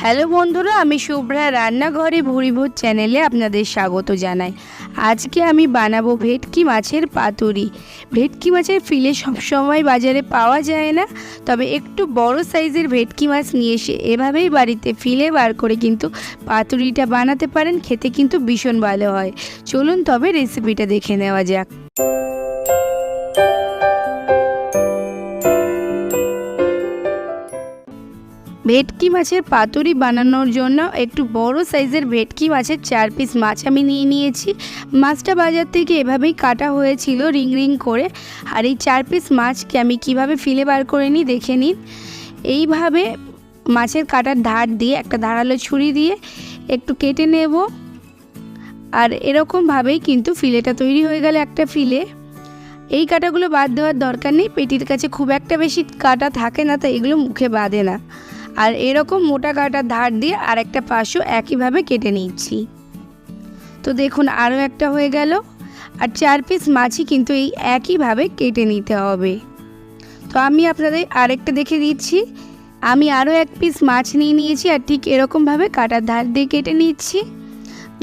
Hello বন্ধুরা, আমি শুভ্রা রান্নাঘরে ভুরিভূত চ্যানেলে আপনাদের স্বাগত জানাই। আজকে আমি বানাবো ভেটকি মাছের পাতুরি। ভেটকি মাছের ফিলে সবসময় বাজারে পাওয়া যায় না, তবে একটু বড় সাইজের ভেটকি মাছ নিয়ে এসে এভাবেই বাড়িতে ফিলে বার করে কিন্তু পাতুরিটা বানাতে পারেন, খেতে কিন্তু ভীষণ ভালো হয়। চলুন তবে রেসিপিটা দেখে নেওয়া যাক। ভেটকি মাছের পাতুরি বানানোর জন্য একটু বড় সাইজের ভেটকি মাছের চার পিস মাছ আমি নিয়ে নিয়েছি। মাছটা বাজার থেকে এভাবেই কাটা হয়েছিল রিং রিং করে। আর এই চার পিস মাছকে আমি কীভাবে ফিলে বার করে নিই দেখে নিন। এইভাবে মাছের কাটার ধার দিয়ে একটা ধারালো ছুরি দিয়ে একটু কেটে নেব। আর এরকমভাবেই কিন্তু ফিলেটা তৈরি হয়ে গেলে একটা ফিলে। এই কাটাগুলো বাদ দেওয়ার দরকার নেই, পেটির কাছে খুব একটা বেশি কাটা থাকে না, তাই এগুলো মুখে বাঁধে না। আর এরকম মোটা কাটার ধার দিয়ে আর একটা পাশও একইভাবে কেটে নিচ্ছি। তো দেখুন, আরও একটা হয়ে গেল। আর চার পিস মাছই কিন্তু এই একইভাবে কেটে নিতে হবে। তো আমি আপনাদের আরেকটা দেখে দিচ্ছি। আমি আরও এক পিস মাছ নিয়ে নিয়েছি আর ঠিক এরকমভাবে কাটার ধার দিয়ে কেটে নিচ্ছি।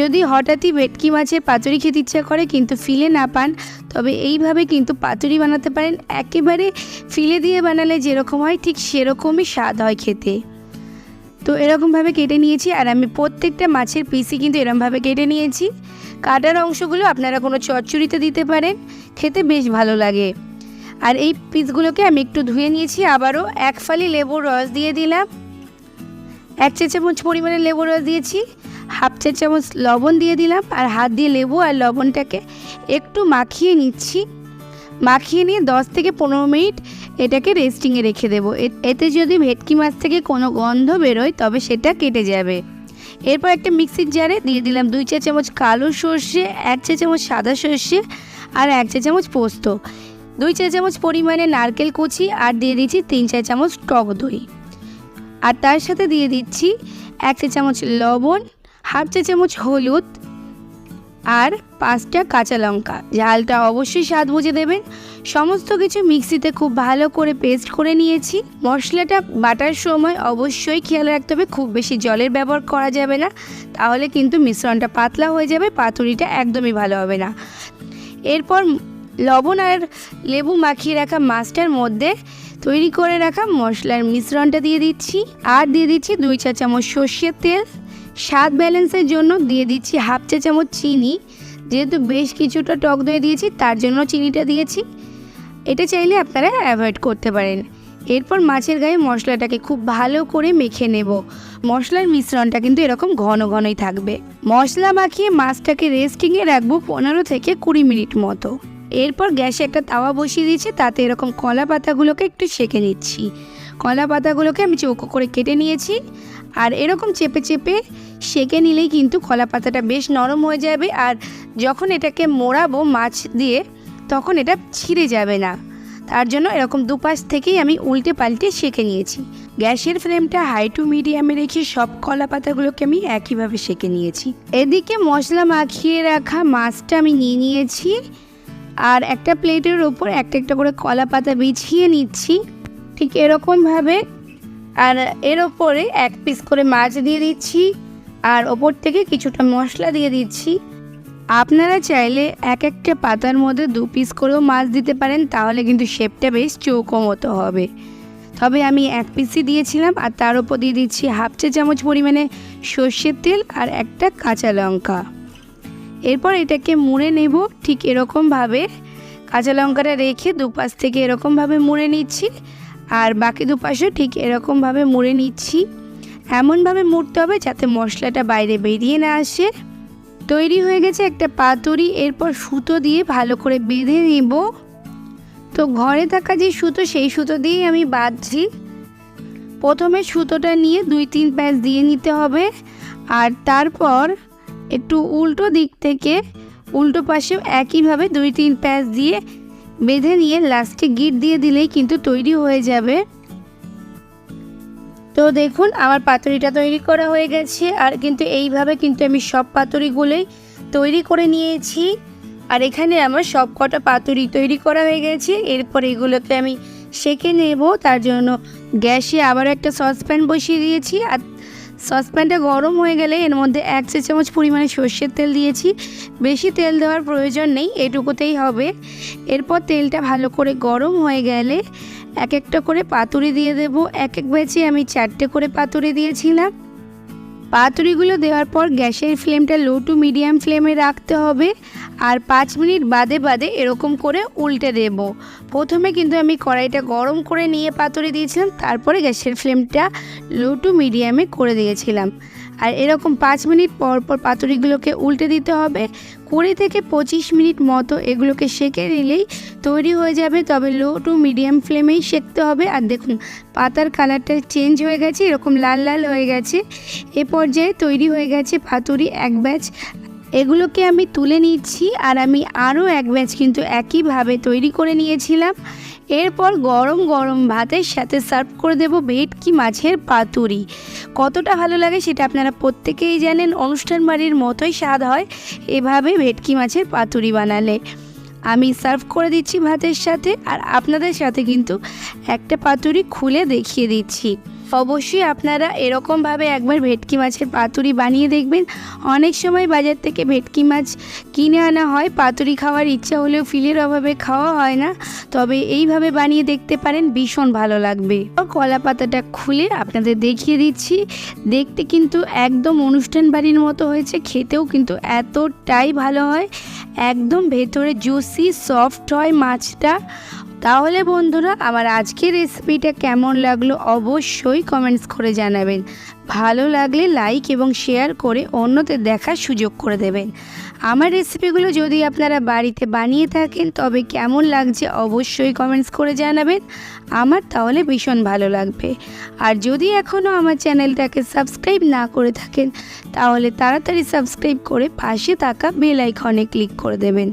যদি হঠাৎই ভেটকি মাছের পাতুরি খেতে ইচ্ছা করে কিন্তু ফিলে না পান, তবে এইভাবে কিন্তু পাতুরি বানাতে পারেন। একেবারে ফিলে দিয়ে বানালে যেরকম হয়, ঠিক সেরকমই স্বাদ হয় খেতে। তো এরকমভাবে কেটে নিয়েছি, আর আমি প্রত্যেকটা মাছের পিসই কিন্তু এরকমভাবে কেটে নিয়েছি। কাটার অংশগুলো আপনারা কোনো চচ্চড়িতে দিতে পারেন, খেতে বেশ ভালো লাগে। আর এই পিসগুলোকে আমি একটু ধুয়ে নিয়েছি, আবারও এক ফালি লেবুর রস দিয়ে দিলাম। এক চা চামচ পরিমাণে লেবুর রস দিয়েছি। হাফ চা চামচ লবণ দিয়ে দিলাম আর হাত দিয়ে লেবু আর লবণটাকে একটু মাখিয়ে নিচ্ছি। মাখিয়ে নিয়ে দশ থেকে পনেরো মিনিট এটাকে রেস্টিংয়ে রেখে দেবো। এতে যদি ভেটকি মাছ থেকে কোনো গন্ধ বেরোয় তবে সেটা কেটে যাবে। এরপর একটা মিক্সির জারে দিয়ে দিলাম দুই চা চামচ কালো সর্ষে, এক চা চামচ সাদা সর্ষে আর এক চা চামচ পোস্ত। দুই চা চামচ পরিমাণে নারকেল কুচি আর দিয়ে দিচ্ছি তিন চা চামচ টক দই। আর তার সাথে দিয়ে দিচ্ছি এক চা চামচ লবণ হাফ চা চামচ হলুদ আর পাঁচটা কাঁচা লঙ্কা। ঝালটা অবশ্যই স্বাদ বুঝে দেবেন। সমস্ত কিছু মিক্সিতে খুব ভালো করে পেস্ট করে নিয়েছি। মশলাটা বাটার সময় অবশ্যই খেয়াল রাখতে হবে, খুব বেশি জলের ব্যবহার করা যাবে না। তাহলে কিন্তু মিশ্রণটা পাতলা হয়ে যাবে, পাতুরিটা একদমই ভালো হবে না। এরপর লবণ আর লেবু মাখিয়ে রাখা মাছটার মধ্যে তৈরি করে রাখা মশলার মিশ্রণটা দিয়ে দিচ্ছি। আর দিয়ে দিচ্ছি দুই চা চামচ সর্ষের তেল। স্বাদ ব্যালেন্সের জন্য দিয়ে দিচ্ছি হাফ চা চামচ চিনি। যেহেতু বেশ কিছুটা টক দই দিয়েছি, তার জন্য চিনিটা দিয়েছি। এটা চাইলে আপনারা অ্যাভয়েড করতে পারেন। এরপর মাছের গায়ে মশলাটাকে খুব ভালো করে মেখে নেব। মশলার মিশ্রণটা কিন্তু এরকম ঘন ঘনই থাকবে। মশলা মাখিয়ে মাছটাকে রেস্টিংয়ে রাখব পনেরো থেকে কুড়ি মিনিট মতো। এরপর গ্যাসে একটা তাওয়া বসিয়ে দিয়েছি, তাতে এরকম কলা পাতাগুলোকে একটু সেঁকে নিচ্ছি। কলা পাতাগুলোকে আমি চৌকো করে কেটে নিয়েছি। আর এরকম চেপে চেপে সেঁকে নিলেই কিন্তু কলা পাতাটা বেশ নরম হয়ে যাবে আর যখন এটাকে মোড়াবো মাছ দিয়ে, তখন এটা ছিঁড়ে যাবে না। তার জন্য এরকম দুপাশ থেকেই আমি উল্টে পাল্টে সেঁকে নিয়েছি। গ্যাসের ফ্লেমটা হাই টু মিডিয়ামে রেখে সব কলা পাতাগুলোকে আমি একইভাবে সেঁকে নিয়েছি। এদিকে মশলা মাখিয়ে রাখা মাছটা আমি নিয়ে নিয়েছি আর একটা প্লেটের ওপর একটা একটা করে কলা পাতা বিছিয়ে নিচ্ছি। ঠিক এরকমভাবে। আর এর ওপরে এক পিস করে মাছ দিয়ে দিচ্ছি। আর ওপর থেকে কিছুটা মশলা দিয়ে দিচ্ছি। আপনারা চাইলে এক একটা পাতার মধ্যে দু পিস করেও মাছ দিতে পারেন, তাহলে কিন্তু শেপটা বেশ চৌকো মতো হবে। তবে আমি এক পিসই দিয়েছিলাম, আর তার উপর দিয়ে দিচ্ছি হাফ চা চামচ পরিমাণে সর্ষের তেল আর একটা কাঁচা লঙ্কা। এরপর এটাকে মুড়ে নেব, ঠিক এরকমভাবে কাঁচা লঙ্কাটা রেখে দুপাশ থেকে এরকমভাবে মুড়ে নিচ্ছি, আর বাকি দুপাশও ঠিক এরকমভাবে মুড়ে নিচ্ছি। এমনভাবে মুড়তে হবে যাতে মশলাটা বাইরে বেরিয়ে না আসে। তৈরি হয়ে গেছে একটা পাতুরি, এরপর সুতো দিয়ে ভালো করে বেঁধে নেব। তো ঘরে থাকা যে সুতো, সেই সুতো দিয়েই আমি বাঁধছি। প্রথমে সুতোটা নিয়ে দুই তিন প্যাচ দিয়ে নিতে হবে। আর তারপর একটু উল্টো দিক থেকে উল্টো পাশেও একইভাবে দুই তিন প্যাচ দিয়ে বেঁধে নিয়ে লাস্টে গিট দিয়ে দিলেই কিন্তু তৈরি হয়ে যাবে। তো দেখুন, আমার পাতুরিটা তৈরি করা হয়ে গেছে। আর কিন্তু এইভাবে কিন্তু আমি সব পাতুরিগুলোই তৈরি করে নিয়েছি। আর এখানে আমার সব কটা পাতুরি তৈরি করা হয়ে গেছে। এরপর এগুলোকে আমি সেঁকে নেব। তার জন্য গ্যাসে আবার একটা সসপ্যান বসিয়ে দিয়েছি। আর সসপ্যানটা গরম হয়ে গেলে এর মধ্যে এক চা চামচ পরিমাণে সর্ষের তেল দিয়েছি। বেশি তেল দেওয়ার প্রয়োজন নেই, এটুকুতেই হবে। এরপর তেলটা ভালো করে গরম হয়ে গেলে এক একটা করে পাতুরি দিয়ে দেব। এক এক ব্যাচে আমি চারটে করে পাতুরি দিয়েছিলাম। পাতুরিগুলো দেওয়ার পর গ্যাসের ফ্লেমটা লো টু মিডিয়াম ফ্লেমে রাখতে হবে। আর পাঁচ মিনিট বাদে বাদে এরকম করে উল্টে দেব। প্রথমে কিন্তু আমি কড়াইটা গরম করে নিয়ে পাতুরি দিয়েছিলাম, তারপরে গ্যাসের ফ্লেমটা লো টু মিডিয়ামে করে দিয়েছিলাম। আর এরকম পাঁচ মিনিট পর পর পাতুরিগুলোকে উল্টে দিতে হবে। কুড়ি থেকে পঁচিশ মিনিট মতো এগুলোকে সেঁকে নিলেই তৈরি হয়ে যাবে, তবে লো টু মিডিয়াম ফ্লেমেই সেঁকতে হবে। আর দেখুন, পাতার কালারটা চেঞ্জ হয়ে গেছে, এরকম লাল লাল হয়ে গেছে। এ পর্যায়ে তৈরি হয়ে গেছে পাতুরি এক ব্যাচ এগুলোকে আমি তুলে নিচ্ছি আর আমি আরও এক ব্যাচ কিন্তু একইভাবে তৈরি করে নিয়েছিলাম। এরপর গরম গরম ভাতের সাথে সার্ভ করে দেব ভেটকি মাছের পাতুরি। কতটা ভালো লাগে সেটা আপনারা প্রত্যেকেই জানেন, অনুষ্ঠান বাড়ির মতোই স্বাদ হয় এভাবে ভেটকি মাছের পাতুরি বানালে। আমি সার্ভ করে দিচ্ছি ভাতের সাথে আর আপনাদের সাথে কিন্তু একটা পাতুরি খুলে দেখিয়ে দিচ্ছি। অবশ্যই আপনারা এরকমভাবে একবার ভেটকি মাছের পাতুরি বানিয়ে দেখবেন। অনেক সময় বাজার থেকে ভেটকি মাছ কিনে আনা হয়, পাতুরি খাওয়ার ইচ্ছা হলেও ফিলের অভাবে খাওয়া হয় না। তবে এইভাবে বানিয়ে দেখতে পারেন, ভীষণ ভালো লাগবে। কলা পাতাটা খুলে আপনাদের দেখিয়ে দিচ্ছি। দেখতে কিন্তু একদম অনুষ্ঠান বাড়ির মতো হয়েছে, খেতেও কিন্তু এতটাই ভালো হয়। একদম ভেতরে জুসি, সফট হয় মাছটা। তাহলে বন্ধুরা, আমার আজকের রেসিপিটা কেমন লাগল অবশ্যই কমেন্টস করে জানাবেন। ভালো লাগলে লাইক এবং শেয়ার করে অন্যদের দেখার সুযোগ করে দেবেন। আমার রেসিপিগুলো যদি আপনারা বাড়িতে বানিয়ে থাকেন, তবে কেমন লাগছে অবশ্যই কমেন্টস করে জানাবেন। আমার তাহলে ভীষণ ভালো লাগবে। আর যদি এখনও আমার চ্যানেলটাকে সাবস্ক্রাইব না করে থাকেন, তাহলে তাড়াতাড়ি সাবস্ক্রাইব করে পাশে থাকা বেল আইকনে ক্লিক করে দেবেন।